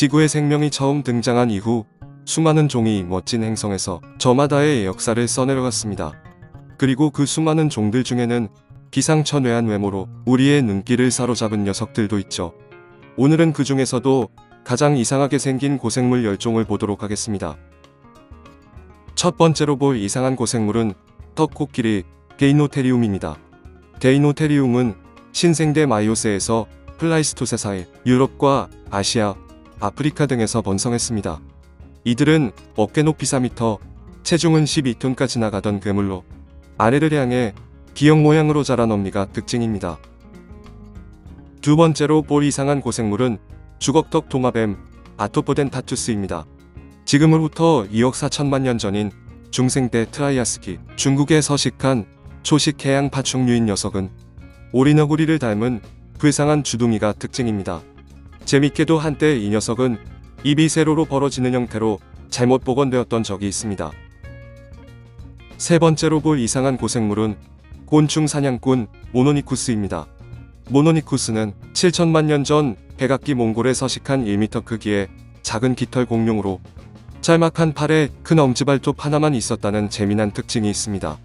지구에 생명이 처음 등장한 이후 수많은 종이 멋진 행성에서 저마다의 역사를 써내려갔습니다. 그리고 그 수많은 종들 중에는 기상천외한 외모로 우리의 눈길을 사로잡은 녀석들도 있죠. 오늘은 그 중에서도 가장 이상하게 생긴 고생물 10종을 보도록 하겠습니다. 첫 번째로 볼 이상한 고생물은 턱코끼리 데이노테리움입니다. 데이노테리움은 신생대 마이오스에서 플라이스토세 사이 유럽과 아시아, 아프리카 등에서 번성했습니다. 이들은 어깨 높이 4m, 체중은 12톤까지 나가던 괴물로 아래를 향해 기역 모양으로 자란 엄니가 특징입니다. 두 번째로 볼 이상한 고생물은 주걱턱 동화뱀 아토포덴 타투스입니다. 지금으로부터 2억 4천만 년 전인 중생대 트라이아스기 중국에 서식한 초식 해양 파충류인 녀석은 오리너구리를 닮은 불쌍한 주둥이가 특징입니다. 재밌게도 한때 이 녀석은 입이 세로로 벌어지는 형태로 잘못 복원되었던 적이 있습니다. 세 번째로 볼 이상한 고생물은 곤충 사냥꾼 모노니쿠스입니다. 모노니쿠스는 7천만 년 전 백악기 몽골에 서식한 1m 크기의 작은 깃털 공룡으로 짤막한 팔에 큰 엄지발톱 하나만 있었다는 재미난 특징이 있습니다.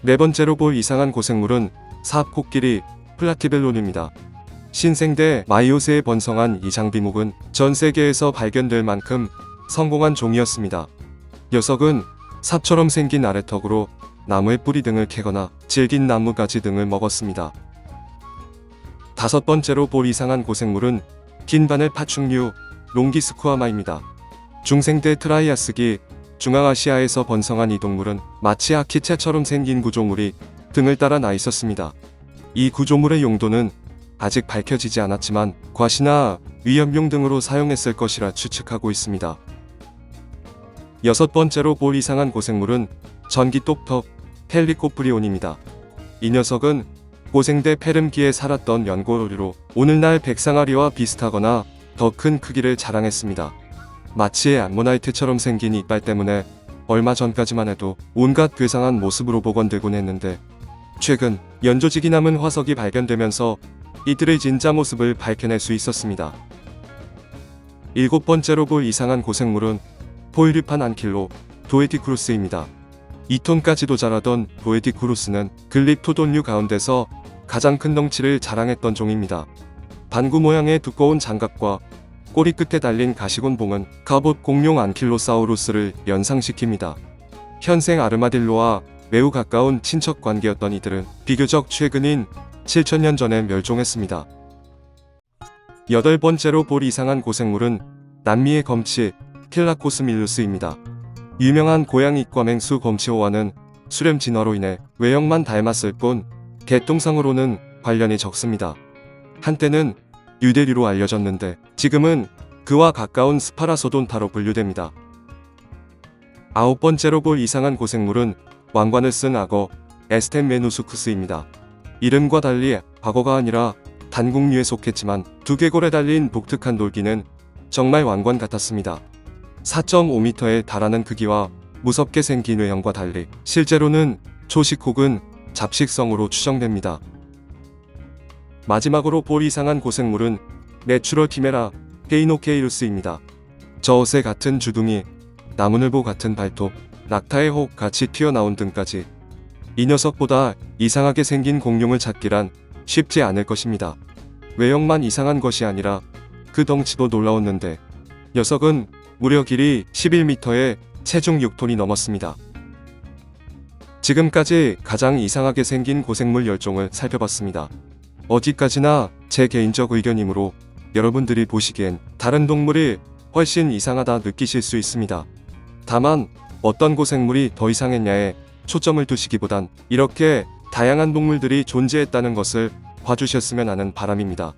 네 번째로 볼 이상한 고생물은 사압코끼리 플라티벨론입니다. 신생대 마이오스에 번성한 이 장비목은 전 세계에서 발견될 만큼 성공한 종이었습니다. 녀석은 삽처럼 생긴 아래턱으로 나무의 뿌리 등을 캐거나 질긴 나무가지 등을 먹었습니다. 다섯 번째로 볼 이상한 고생물은 긴 바늘 파충류 롱기스쿠아마입니다. 중생대 트라이아스기 중앙아시아에서 번성한 이 동물은 마치 아키체처럼 생긴 구조물이 등을 따라 나 있었습니다. 이 구조물의 용도는 아직 밝혀지지 않았지만 과시나 위협용 등으로 사용했을 것이라 추측하고 있습니다. 여섯 번째로 볼 이상한 고생물은 전기 똑턱 펠리코프리온입니다. 이 녀석은 고생대 페름기에 살았던 연고오리로 오늘날 백상아리와 비슷하거나 더 큰 크기를 자랑했습니다. 마치 암모나이트처럼 생긴 이빨 때문에 얼마 전까지만 해도 온갖 괴상한 모습으로 복원되곤 했는데 최근 연조직이 남은 화석이 발견되면서 이들의 진짜 모습을 밝혀낼 수 있었습니다. 일곱 번째로 볼 이상한 고생물은 포이르판 안킬로 도에티쿠루스입니다. 2톤까지 도 자라던 도에티쿠루스는 글립토돈류 가운데서 가장 큰 덩치를 자랑했던 종입니다. 반구 모양의 두꺼운 장갑과 꼬리 끝에 달린 가시곤 봉은 카봇 공룡 안킬로사우루스를 연상시킵니다. 현생 아르마딜로와 매우 가까운 친척 관계였던 이들은 비교적 최근인 7천년 전에 멸종했습니다. 여덟 번째로 볼 이상한 고생물은 남미의 검치 킬라코스 밀루스입니다. 유명한 고양이 과맹수 검치호와는 수렴 진화로 인해 외형만 닮았을 뿐 개똥상으로는 관련이 적습니다. 한때는 유대류로 알려졌는데 지금은 그와 가까운 스파라소돈타로 분류됩니다. 아홉 번째로 볼 이상한 고생물은 왕관을 쓴 악어 에스텐메누수쿠스입니다. 이름과 달리 악어가 아니라 단국류에 속했지만 두개골에 달린 독특한 돌기는 정말 왕관 같았습니다. 4.5m에 달하는 크기와 무섭게 생긴 외형과 달리 실제로는 초식 혹은 잡식성으로 추정됩니다. 마지막으로 볼 이상한 고생물은 내추럴 키메라 페이노케이루스입니다. 저옷의 같은 주둥이, 나무늘보 같은 발톱, 낙타의 혹 같이 튀어나온 등까지 이 녀석보다 이상하게 생긴 공룡을 찾기란 쉽지 않을 것입니다. 외형만 이상한 것이 아니라 그 덩치도 놀라웠는데 녀석은 무려 길이 11m에 체중 6톤이 넘었습니다. 지금까지 가장 이상하게 생긴 고생물 10종을 살펴봤습니다. 어디까지나 제 개인적 의견이므로 여러분들이 보시기엔 다른 동물이 훨씬 이상하다 느끼실 수 있습니다. 다만 어떤 고생물이 더 이상했냐에 초점을 두시기보단 이렇게 다양한 동물들이 존재했다는 것을 봐주셨으면 하는 바람입니다.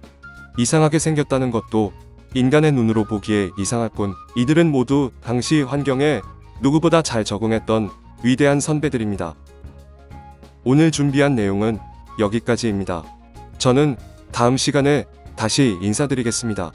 이상하게 생겼다는 것도 인간의 눈으로 보기에 이상할 뿐 이들은 모두 당시 환경에 누구보다 잘 적응했던 위대한 선배들입니다. 오늘 준비한 내용은 여기까지입니다. 저는 다음 시간에 다시 인사드리겠습니다.